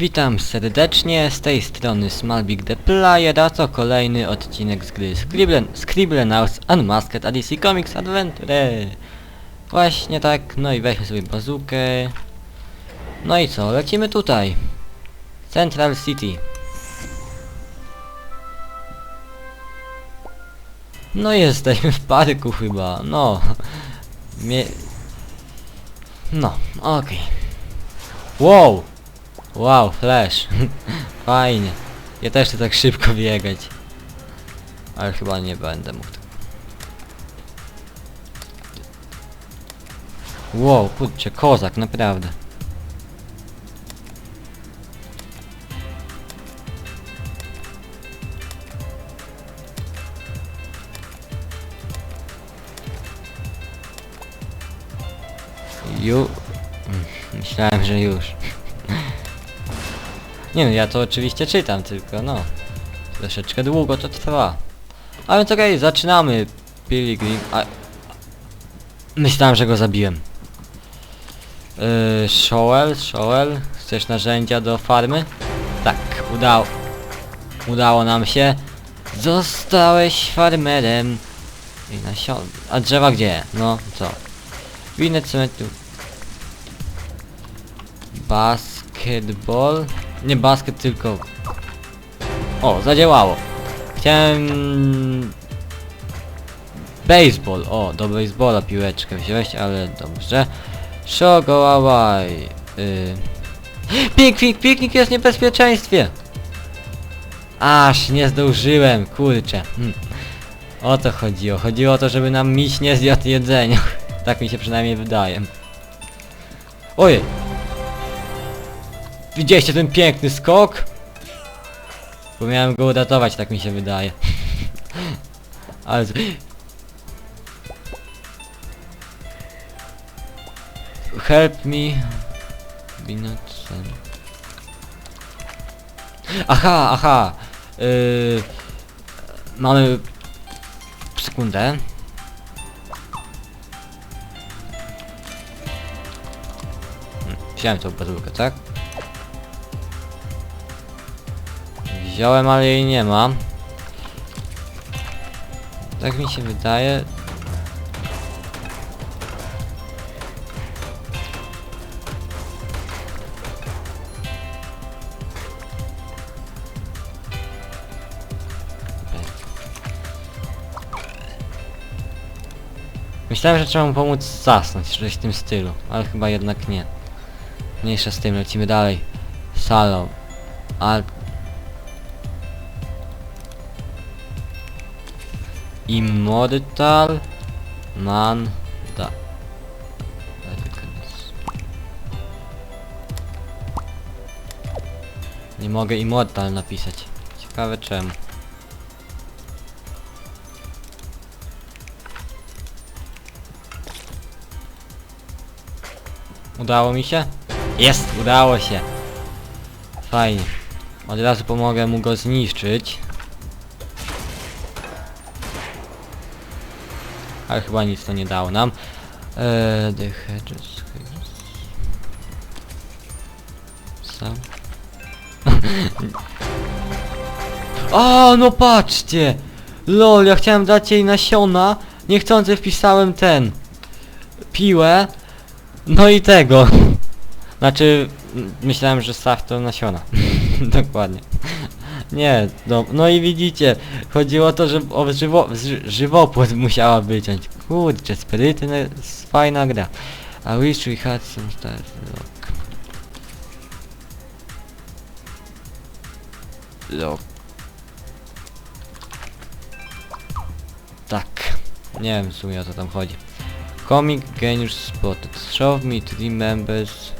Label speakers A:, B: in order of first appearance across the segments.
A: Witam serdecznie, z tej strony Smallbig the Player, a to kolejny odcinek z gry Scribblen, Scribblenauts Unmasked a DC Comics Adventure. Właśnie tak, no i weźmy sobie bazukę. No i co, lecimy tutaj. Central City. No jesteśmy w parku chyba, no. Mie... No, okej. Wow! Wow, flash. Fajnie. Ja też chcę tak szybko biegać. Ale chyba nie będę mógł. tak. Wow, kurczę, kozak, naprawdę. Ju... Mm, Myślałem, że już. Nie no, ja to oczywiście czytam, tylko no... Troszeczkę długo to trwa. A więc okej, zaczynamy. Pilgrim... A... Myślałem, że go zabiłem. Yy, Shoel, Shoel, chcesz narzędzia do farmy? Tak, udało. Udało nam się. Zostałeś farmerem. I nasion... A drzewa gdzie? No, co? Winę cementu. Basketball? Nie basket, tylko... O, zadziałało. Chciałem... Baseball. O, do baseballa piłeczkę wziąłeś, ale dobrze. Shogowawaj. Yy. Piknik, piknik jest w niebezpieczeństwie. Aż nie zdążyłem, kurczę. Hm. O to chodziło. Chodziło o to, żeby nam miś nie zjadł jedzenia. tak mi się przynajmniej wydaje. Ojej. Widzieliście ten piękny skok? Bo miałem go uratować, tak mi się wydaje. Ale... Help me... Sad. Aha, aha! Yy, mamy... Sekundę. Hmm, Wziąłem tą bazookę, tak? Wziąłem, ale jej nie ma. Tak mi się wydaje. Myślałem, że trzeba mu pomóc zasnąć, coś w tym stylu, ale chyba jednak nie. Mniejsza z tym, lecimy dalej. Salon. Al Immortal Man da. Nie mogę Immortal napisać. Ciekawe czemu. Udało mi się? Jest! Udało się! Fajnie. Od razu pomogę mu go zniszczyć. Ale chyba nic to nie dało nam. Eee, the hedges, hedges. Sam. O, no patrzcie! Lol, ja chciałem dać jej nasiona. Niechcący wpisałem ten. Piłę. No i tego. Znaczy, myślałem, że stach to nasiona. Dokładnie. Nie, no, no i widzicie, chodziło o to, że o żywo, ży, żywopłot musiała wyciąć. Kurczę, sprytne, s- fajna gra. I wish we had some stars. Look. Look. Tak. Nie wiem w sumie o co tam chodzi. Comic Genius spotted. Show me three members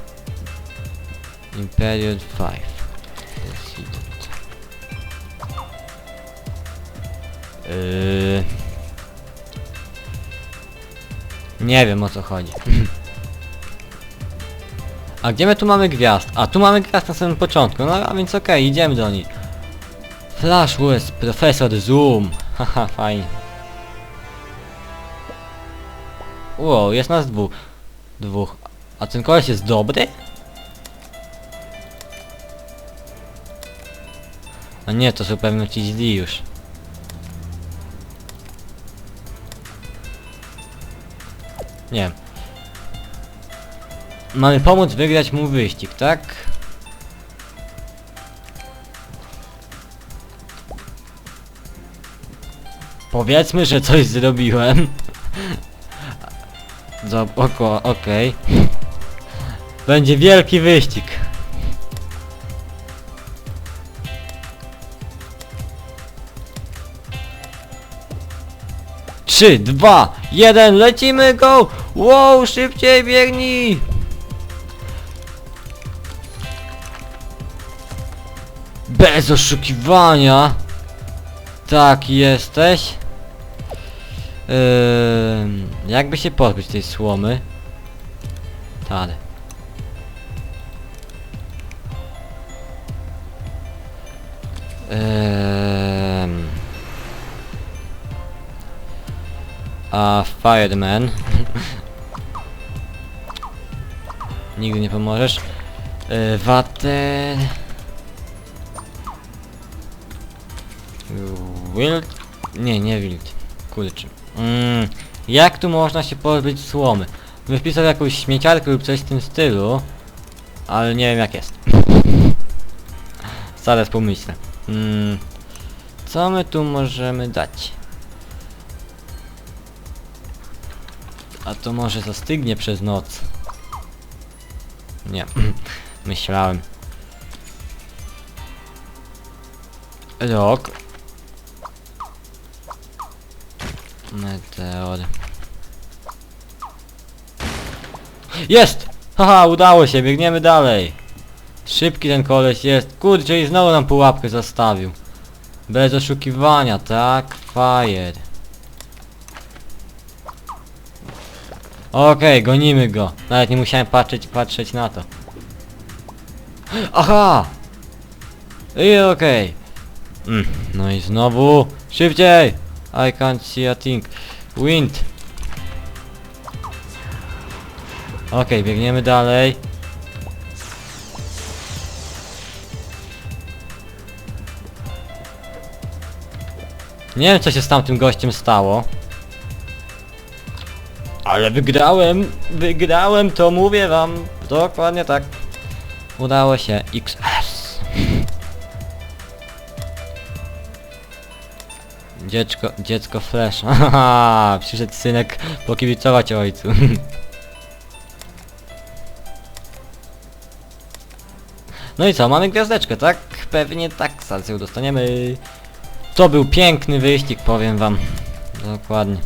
A: in period 5. Resident. Yy... Nie wiem o co chodzi. A gdzie my tu mamy gwiazd? A tu mamy gwiazd na samym początku, no a więc okej, idziemy do niej. Flash West, Profesor Zoom. Haha, fajnie. Wow, jest nas dwóch. Dwóch. A ten koleś jest dobry? A nie, to są pewno ci źli już. Nie. Mamy pomóc wygrać mu wyścig, tak? Powiedzmy, że coś zrobiłem. Okej. Będzie wielki wyścig. Trzy, dwa, jeden, lecimy go! Wow, szybciej biegnij! Bez oszukiwania! Tak, jesteś. Yy, jakby się pozbyć tej słomy? Tak. Ehm. A Fireman. Nigdy nie pomożesz. Yy, Water. Wild? Nie, nie wild. Kurczę. Mm, jak tu można się pozbyć słomy? Bym wpisał jakąś śmieciarkę lub coś w tym stylu. Ale nie wiem jak jest. Zaraz pomyślę. Mm, co my tu możemy dać? A to może zastygnie przez noc. Nie. Myślałem. Rok. Meteor. Jest! Haha, udało się, biegniemy dalej. Szybki ten koleś jest. Kurczę, i znowu nam pułapkę zastawił. Bez oszukiwania, tak? Fire. Okej, gonimy go. Nawet nie musiałem patrzeć, patrzeć na to. Aha! I okej. Mm, no i znowu. Szybciej! I can't see a thing. Wind. Okej, biegniemy dalej. Nie wiem co się z tamtym gościem stało. Ale wygrałem! Wygrałem, to mówię wam! Dokładnie tak. Udało się. XS. Dziecko, dziecko Flash. Haha, przyszedł synek pokibicować ojcu. No i co, mamy gwiazdeczkę, tak? Pewnie tak, ją dostaniemy. To był piękny wyścig, powiem wam. Dokładnie.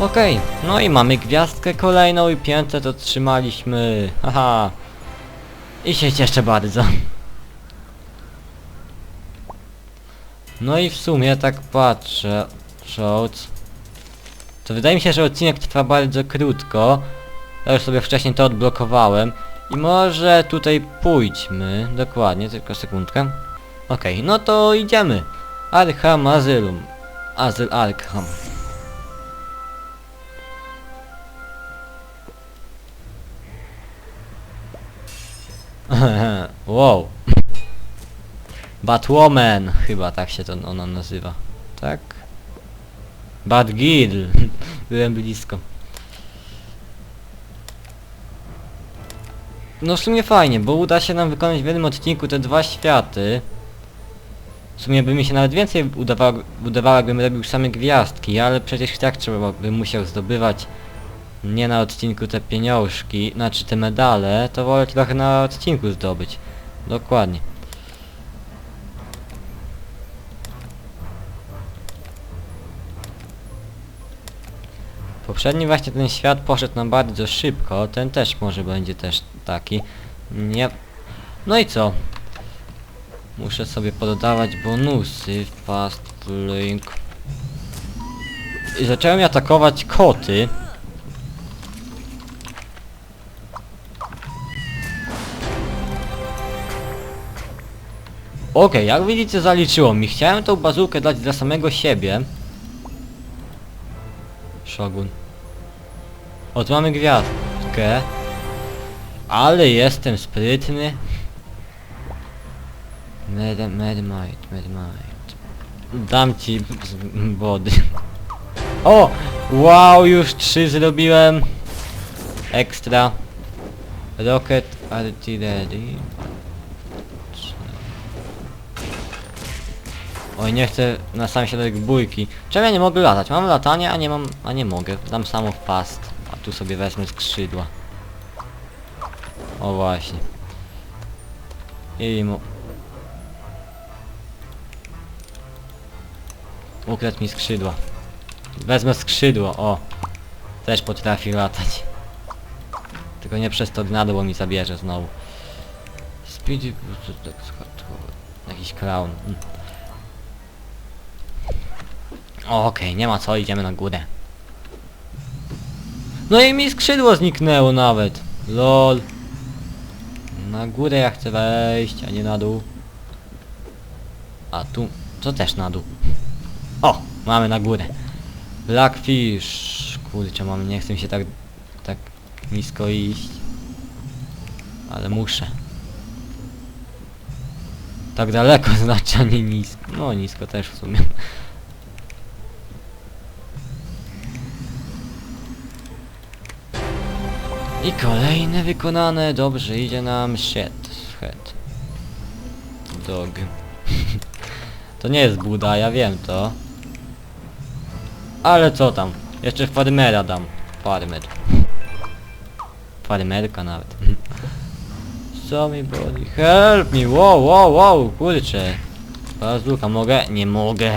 A: Okej, no i mamy gwiazdkę kolejną i 500 otrzymaliśmy. Haha. I się cieszę bardzo. No i w sumie tak patrzę, Shouts. To wydaje mi się, że odcinek trwa bardzo krótko. Ja już sobie wcześniej to odblokowałem. I może tutaj pójdźmy. Dokładnie, tylko sekundkę. Okej, no to idziemy. Arkham Asylum. Azyl Arkham. wow. Batwoman, chyba tak się to ona nazywa. Tak? Batgirl. Byłem blisko. No w sumie fajnie, bo uda się nam wykonać w jednym odcinku te dwa światy. W sumie by mi się nawet więcej udawało, udawało jakbym robił same gwiazdki, ale przecież tak trzeba by musiał zdobywać nie na odcinku te pieniążki, znaczy te medale, to wolę trochę na odcinku zdobyć. Dokładnie. Poprzedni właśnie ten świat poszedł nam bardzo szybko, ten też może będzie też taki. Nie. No i co? Muszę sobie pododawać bonusy. Fast link. I zacząłem atakować koty. Okej, jak widzicie zaliczyło mi. Chciałem tą bazukę dać dla samego siebie. Shogun. O, tu mamy gwiazdkę. Ale jestem sprytny. Med, medmite, medmite. Dam ci wody. O! Wow, już trzy zrobiłem. Ekstra. Rocket artillery. Oj, nie chcę na sam środek bójki. Czemu ja nie mogę latać? Mam latanie, a nie mam... a nie mogę. Dam samo past. A tu sobie wezmę skrzydła. O właśnie. I mu... Ukradł mi skrzydła. Wezmę skrzydło, o. Też potrafi latać. Tylko nie przez tornado, bo mi zabierze znowu. Speedy... Jakiś clown. Okej, nie ma co, idziemy na górę. No i mi skrzydło zniknęło nawet. Lol. Na górę ja chcę wejść, a nie na dół. A tu, to też na dół. O, mamy na górę. Blackfish. Kurczę, mam, nie chcę się tak, tak nisko iść. Ale muszę. Tak daleko znaczy, a nie nisko. No nisko też w sumie. I kolejne wykonane. Dobrze, idzie nam shit. Head. Dog. to nie jest Buda, ja wiem to. Ale co tam? Jeszcze farmera dam. Farmer. Farmerka nawet. Co mi boli? Help me! Wow, wow, wow! Kurczę. Bazuka, mogę? Nie mogę.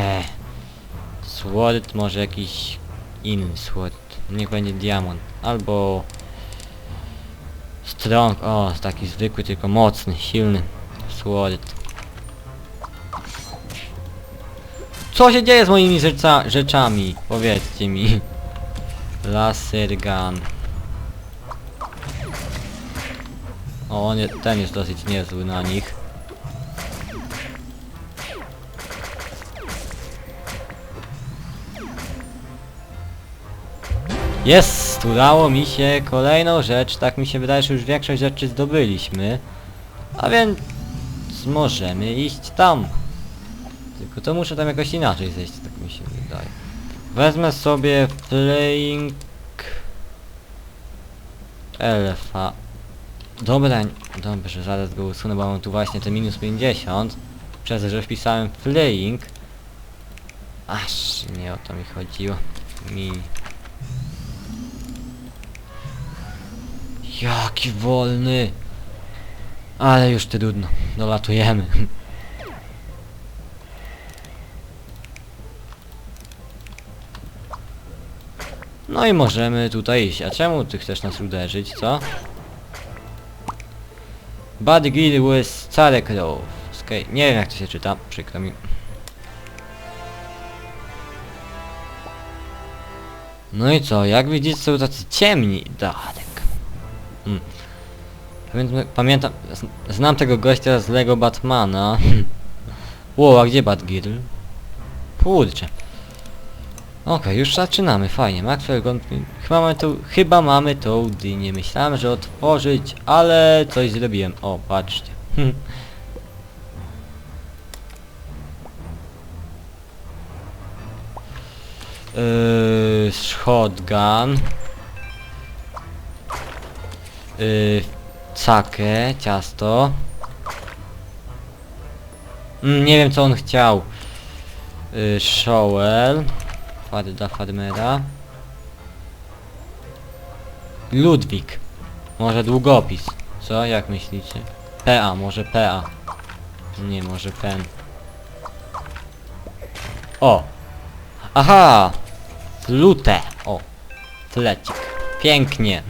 A: Sword, może jakiś inny sword. Niech będzie diamont. Albo... Strong, o, taki zwykły, tylko mocny, silny. Sword. Co się dzieje z moimi rzeca rzeczami? Powiedzcie mi. Laser gun. O, on je, ten jest dosyć niezły na nich. Jest! Udało mi się kolejną rzecz. Tak mi się wydaje, że już większość rzeczy zdobyliśmy. A więc możemy iść tam. Tylko to muszę tam jakoś inaczej zejść, tak mi się wydaje. Wezmę sobie Flying... Elfa. Dobra, dobrze, zaraz go usunę, bo mam tu właśnie te minus 50. Przez że wpisałem Flying. Aż nie o to mi chodziło. Mi... Jaki wolny! Ale już trudno, dolatujemy. No i możemy tutaj iść. A czemu ty chcesz nas uderzyć, co? Bad Gil with Carekrov. Skate. Nie wiem jak to się czyta, przykro mi. No i co, jak widzicie są tacy ciemni. Darek. Hmm. Pamiętam, pamiętam, znam tego gościa z Lego Batmana. Ło, a gdzie Badgirl? Kurczę. Okej, już zaczynamy, fajnie. Maxwell Gonfin. Chyba mamy tą, chyba mamy tą dynię. Myślałem, że otworzyć, ale coś zrobiłem. O, patrzcie. Yy, shotgun. Yy, cakę, ciasto. Mm, nie wiem co on chciał. Yy, shovel. Fady dla farmera. Ludwik. Może długopis. Co? Jak myślicie? PA, może PA. Nie, może pen. O! Aha! Lute! O! Flecik. Pięknie.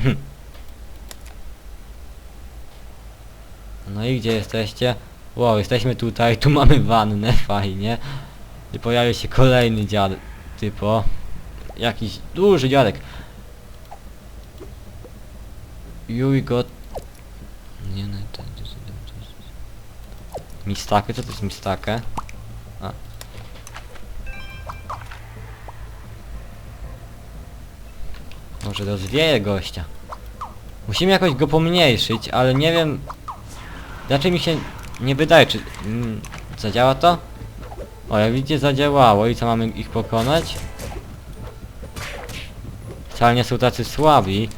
A: No i gdzie jesteście? Wow, jesteśmy tutaj, tu mamy wannę, fajnie. I pojawił się kolejny dziad, typo. Jakiś duży dziadek. You got... Nie, no, to, to, to. Mistakę? Co to jest mistakę? A. Może rozwieję gościa. Musimy jakoś go pomniejszyć, ale nie wiem... Raczej mi się nie wydaje, czy... Mm, zadziała to? O, jak widzicie zadziałało i co mamy ich pokonać? Wcale nie są tacy słabi.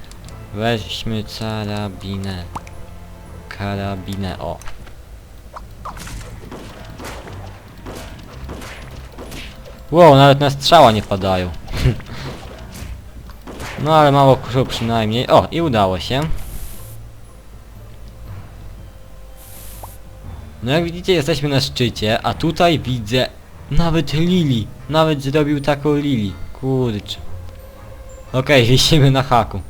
A: Weźmy carabinę. Karabinę, o. Wow, nawet na strzała nie padają. no ale mało kuszą przynajmniej. O, i udało się. No jak widzicie jesteśmy na szczycie, a tutaj widzę nawet Lili. Nawet zrobił taką Lili. Kurczę. Okej, wisimy na haku.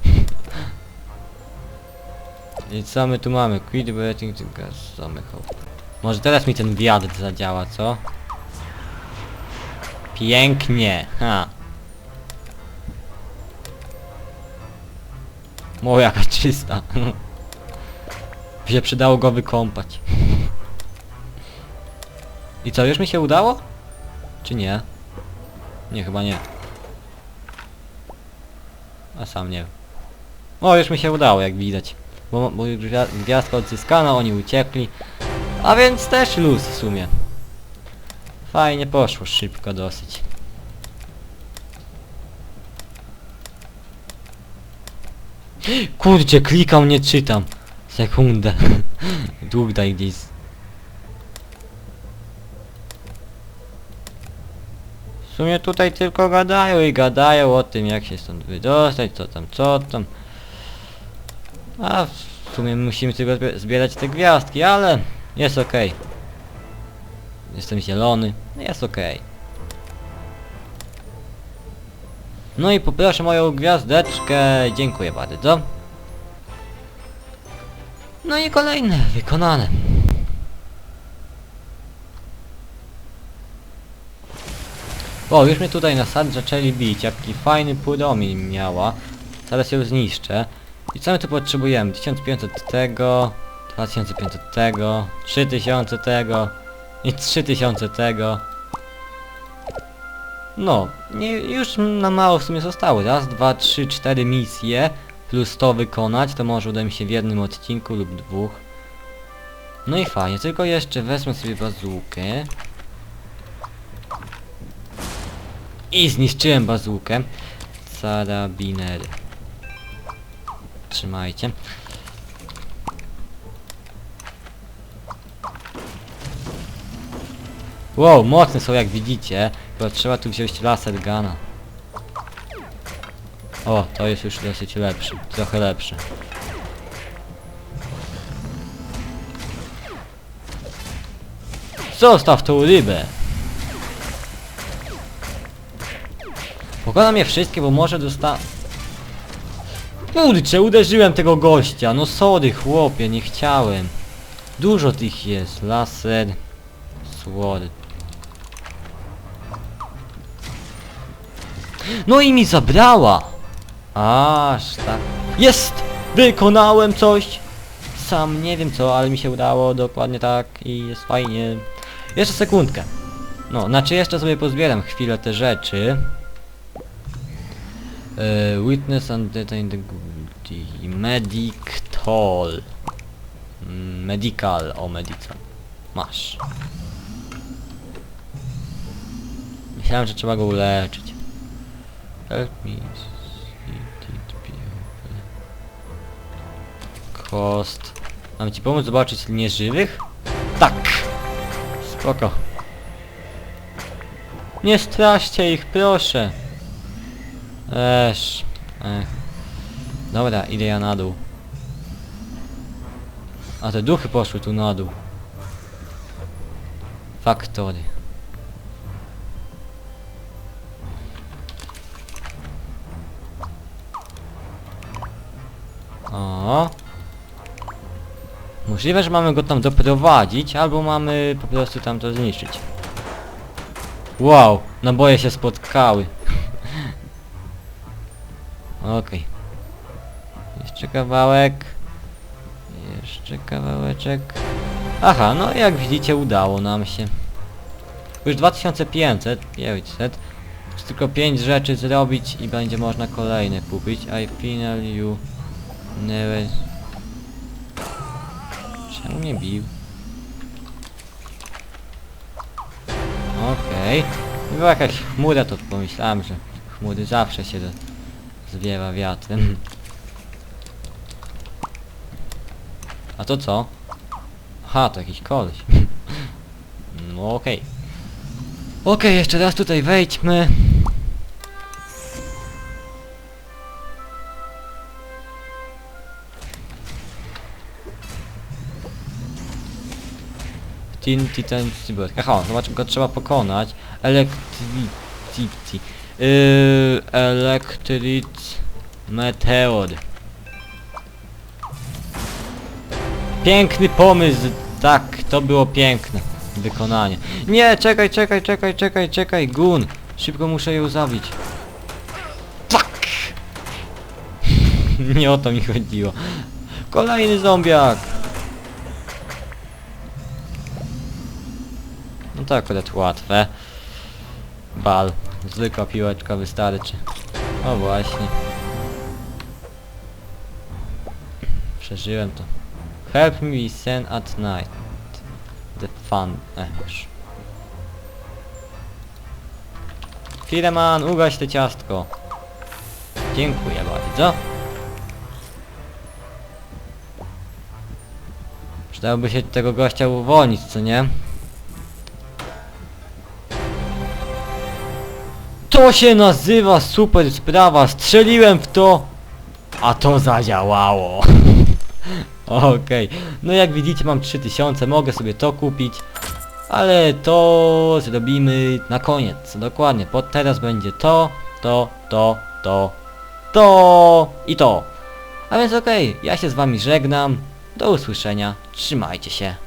A: I co my tu mamy? Quit waiting to gas. Może teraz mi ten wiatr zadziała, co? Pięknie, ha. O, jaka czysta. Się przydało go wykąpać. I co, już mi się udało? Czy nie? Nie, chyba nie. A sam nie wiem. O, już mi się udało, jak widać. Bo, bo gwiazdka odzyskana, oni uciekli. A więc też luz w sumie. Fajnie poszło, szybko dosyć. Kurczę, klikam, nie czytam. Sekundę. Dług daj gdzieś. W sumie tutaj tylko gadają i gadają o tym jak się stąd wydostać, co tam, co tam. A w sumie musimy tylko zbie- zbierać te gwiazdki, ale jest okej. Jestem zielony, jest okej. No i poproszę moją gwiazdeczkę, dziękuję bardzo. No i kolejne, wykonane. O, już mnie tutaj na sad zaczęli bić, jaki fajny płodomin miała. Zaraz ją zniszczę. I co my tu potrzebujemy? 1500 tego, 2500 tego, 3000 tego i 3000 tego. No, nie, już na mało w sumie zostało. Raz, dwa, trzy, cztery misje plus to wykonać, to może uda mi się w jednym odcinku lub dwóch. No i fajnie, tylko jeszcze wezmę sobie bazukę. I zniszczyłem bazukę. Carabinery. Trzymajcie. Wow, mocne są jak widzicie, bo trzeba tu wziąć laser guna. O, to jest już dosyć lepszy, trochę lepszy. Zostaw tą rybę! Pokonam je wszystkie, bo może dosta... Kurczę, uderzyłem tego gościa, no sorry chłopie, nie chciałem. Dużo tych jest, laser, sword. No i mi zabrała! Aż tak. Jest! Wykonałem coś! Sam nie wiem co, ale mi się udało, dokładnie tak i jest fajnie. Jeszcze sekundkę. No, znaczy jeszcze sobie pozbieram chwilę te rzeczy. E, witness and detain the guilty. Medic toll. Mm, Medical, o medical. Masz. Myślałem, że trzeba go uleczyć. Help me. Kost. Mam ci pomóc zobaczyć nieżywych? Tak! Spoko. Nie straszcie ich, proszę. Esz. Ech. Dobra, idę ja na dół. A te duchy poszły tu na dół. Faktory. O. Możliwe, że mamy go tam doprowadzić, albo mamy po prostu tam to zniszczyć. Wow, naboje się spotkały. Okej. Jeszcze kawałek. Jeszcze kawałeczek. Aha, no jak widzicie udało nam się. Już 2500, 500. Chcę tylko 5 rzeczy zrobić i będzie można kolejne kupić. I final you never... Czemu mnie bił? Okej. Była jakaś chmura, to pomyślałem, że chmury zawsze się z- zwiewa wiatrem. A to co? Aha, to jakiś koleś. No okej. Okej, jeszcze raz tutaj wejdźmy. Tin Titan Cyber. Aha, zobacz, go trzeba pokonać. Elektrici. Yy, Electric Meteor. Piękny pomysł, tak, to było piękne wykonanie. Nie, czekaj, czekaj, czekaj, czekaj, czekaj, Gun. Szybko muszę ją zabić. Fuck! Nie o to mi chodziło. Kolejny zombiak. No to akurat łatwe. Bal. Zwykła piłeczka wystarczy. O właśnie. Przeżyłem to. Help me send at night. The fun. Ech, już. Fireman, ugaś te ciastko. Dziękuję bardzo. Przydałoby się tego gościa uwolnić, co nie? To się nazywa super sprawa. Strzeliłem w to, a to zadziałało. Okej, no jak widzicie mam 3000, mogę sobie to kupić, ale to zrobimy na koniec, dokładnie, bo teraz będzie to, to, to, to, to i to. A więc okej, ja się z wami żegnam, do usłyszenia, trzymajcie się.